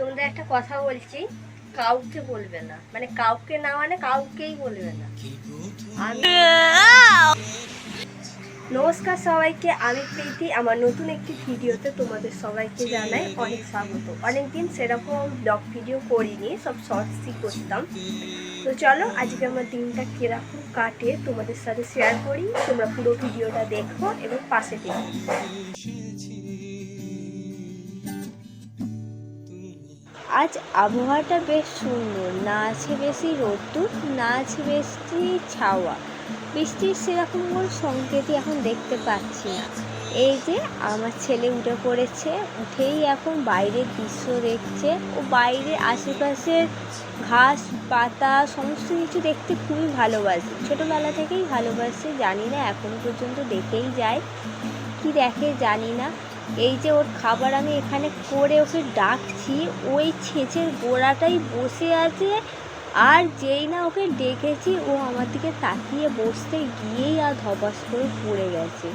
তোমাদের একটা কথা বলছি, কাউকে বলবে না। মানে কাউকে না মানে কাউকেই বলবে না। নমস্কার সবাইকে, আমি প্রীতি। আমার নতুন একটি ভিডিওতে তোমাদের সবাইকে জানাই অনেক স্বাগত। অনেকদিন সেরকম ব্লগ ভিডিও করিনি, সব শর্টসই করতাম। তো চলো, আজকে আমার দিনটা কীরকম কাটে তোমাদের সাথে শেয়ার করি। তোমরা পুরো ভিডিওটা দেখো এবং পাশে দেখো আজ আবহাওয়াটা বেশ সুন্দর। না আছে বেশি রোদ্দুর, না আছে বেশি ছাওয়া। বৃষ্টির সেরকম কোনো সংকেতই এখন দেখতে পাচ্ছি না। এই যে আমার ছেলে উঠে পড়েছে, উঠেই এখন বাইরের দৃশ্য দেখছে ও বাইরের আশেপাশের ঘাস, পাতা, সমস্ত কিছু দেখতে খুবই ভালোবাসে। ছোটোবেলা থেকেই ভালোবাসে, জানি না, এখন পর্যন্ত দেখেই যায়। কি দেখে জানি না। এই যে ওর খাবার আমি এখানে করে ওকে ডাকছি, ওই ছেঁচের গোড়াটাই বসে আছে আর যেই না ওকে ডেকেছি, ও আমার দিকে তাকিয়ে বসতে গিয়েই আর ধবাস করে পড়ে গেছে।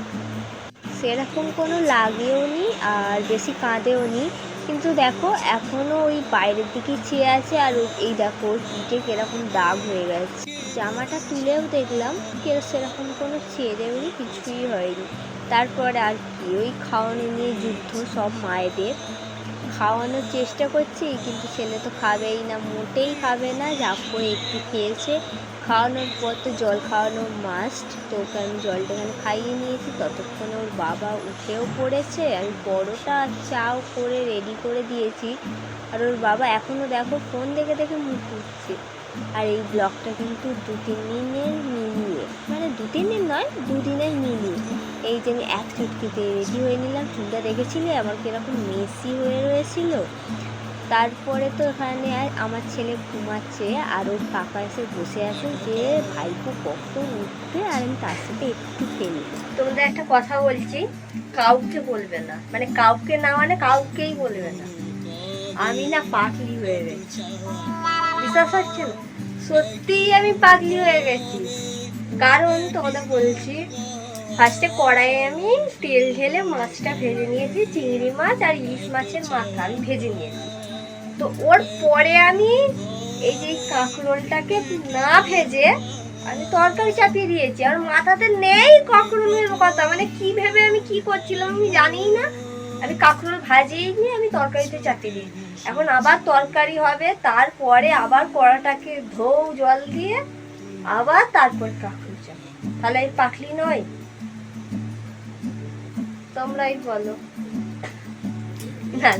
সেরকম কোনো লাগেও নি আর বেশি কাঁদেও নি। কিন্তু দেখো এখনও ওই বাইরের দিকে চেয়ে আছে আর এই দেখো, ওর পিঠে কীরকম দাগ হয়ে গেছে। জামাটা তুলেও দেখলাম কেউ সেরকম কোনো ছেড়েও নি কিছুই হয়নি। তারপরে আর কি, ওই খাওয়ানো নিয়ে যুদ্ধ, সব মায়েদের। খাওয়ানোর চেষ্টা করছি, কিন্তু ছেলে তো খাবেই না, মোটেই খাবে না, যা করে একটু খেয়েছে। খাওয়ানোর পর তো জল খাওয়ানো মাস্ট তো ওকে আমি জলটা এখানে খাইয়ে নিয়েছি। ততক্ষণে ওর বাবা উঠেও পড়েছে। আমি বড়োটা চাও করে রেডি করে দিয়েছি। আর ওর বাবা এখনও দেখো ফোন দেখে দেখে মুখ উঠছে আর এই ব্লগটা কিন্তু দু তিন দিনের মিলিয়ে মানে দু তিন দিন নয়, দুদিনের মিলিয়ে। এই যে আমি এক চুটকিতে রেডি হয়ে নিলাম। চুলটা দেখেছিলে? আমার কীরকম মেসি হয়ে রয়েছিল। তারপরে তো এখানে আমার ছেলে ঘুমাচ্ছে আর ওর কাকা এসে বসে আছে যে, ভাইপো কখন উঠবে আর আমি তার সাথে একটু খেলি তোমাদের একটা কথা বলছি, কাউকে বলবে না। মানে কাউকে না মানে কাউকেই বলবে না। আমি না পাগলি হয়ে গেছি। বিশ্বাস হচ্ছে না? সত্যিই আমি পাগলি হয়ে গেছি। কারণ তোমাদের বলছি ফার্স্টে কড়াইয়ে আমি তেল ঢেলে মাছটা ভেজে নিয়েছি, চিংড়ি মাছ আর ইলিশ মাছের মাথা আমি ভেজে নিয়েছি। তো ওর পরে আমি এই যে কাঁকরোলটাকে না ভেজে আমি তরকারি চাপিয়ে দিয়েছি। আর মাথাতে নেই কাঁকরোলের কথা। মানে কি ভেবে আমি কি করছিলাম আমি জানিই না। আমি কাঁকরোল ভাজিয়ে নিয়ে আমি তরকারিতে চাপিয়ে দিই। এখন আবার তরকারি হবে, তারপরে আবার কড়াটাকে ধৌ জল দিয়ে আবার তারপর কাঁকরোল চাপি তাহলে পাখলি নয়? তোমরাই বলো। না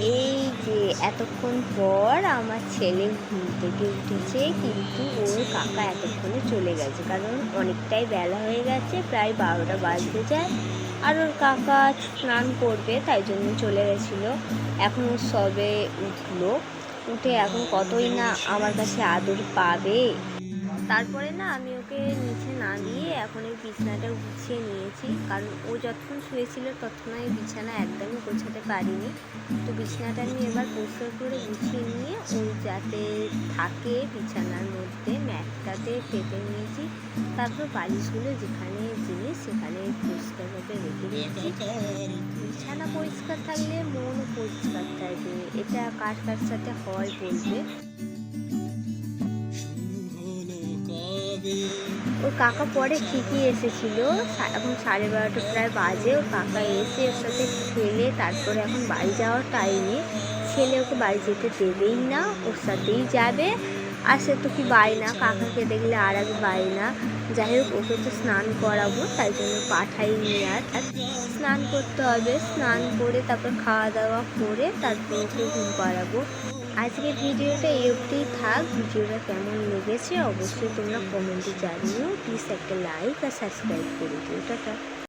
এই যে, এতক্ষণ পর আমার ছেলে ঘুম থেকে উঠেছে, কিন্তু ওর কাকা এতক্ষণে চলে গেছে, কারণ অনেকটাই বেলা হয়ে গেছে, প্রায় বারোটা বাজতে যায়। আর ওর কাকা স্নান করবে, তাই জন্য চলে গেছিল। এখন সবে উঠল। উঠে এখন কতই না আমার কাছে আদর পাবে। তারপরে না আমি ওকে নিচে না দিয়ে এখন এই বিছানাটা গুছিয়ে নিয়েছি। কারণ ও যতক্ষণ শুয়েছিল ততক্ষণ আমি বিছানা একদমই গোছাতে পারিনি। তো বিছানাটা আমি এবার পরিষ্কার করে গুছিয়ে নিয়ে ও যাতে থাকে বিছানার মধ্যে, ম্যাটটাতে পেতে নিয়েছি। তারপর বালিশগুলো যেখানে জিনিস সেখানে পরিষ্কারভাবে রেখে দিয়েছি। বিছানা পরিষ্কার থাকলে মনও পরিষ্কার থাকবে এটা কার কার সাথে হয় বলবে? ওর কাকা পরে ঠিকই এসেছিল। এখন সাড়ে বারোটা প্রায় বাজে। ওর কাকা এসে ওর সাথে খেলে, তারপরে এখন বাড়ি যাওয়ার টাইমে ছেলে ওকে বাড়ি যেতে দেবেই না, ওর সাথেই যাবে। আর সে তো কি বাড়ি না, কাকাকে দেখলে আর আগে বাড়ি না। যাই হোক, ওকে তো স্নান করাবো, তাই জন্য পাঠাইনি আর স্নান করতে হবে, স্নান করে তারপর খাওয়া দাওয়া করে তারপর ওকে ঘুম পাড়াবো। আজকে ভিডিওটা এই অবধি থাক। ভিডিওটা কেমন লেগেছে অবশ্যই তোমরা কমেন্টে জানিও। প্লিজ একটা লাইক আর সাবস্ক্রাইব করে দিও। টাটা।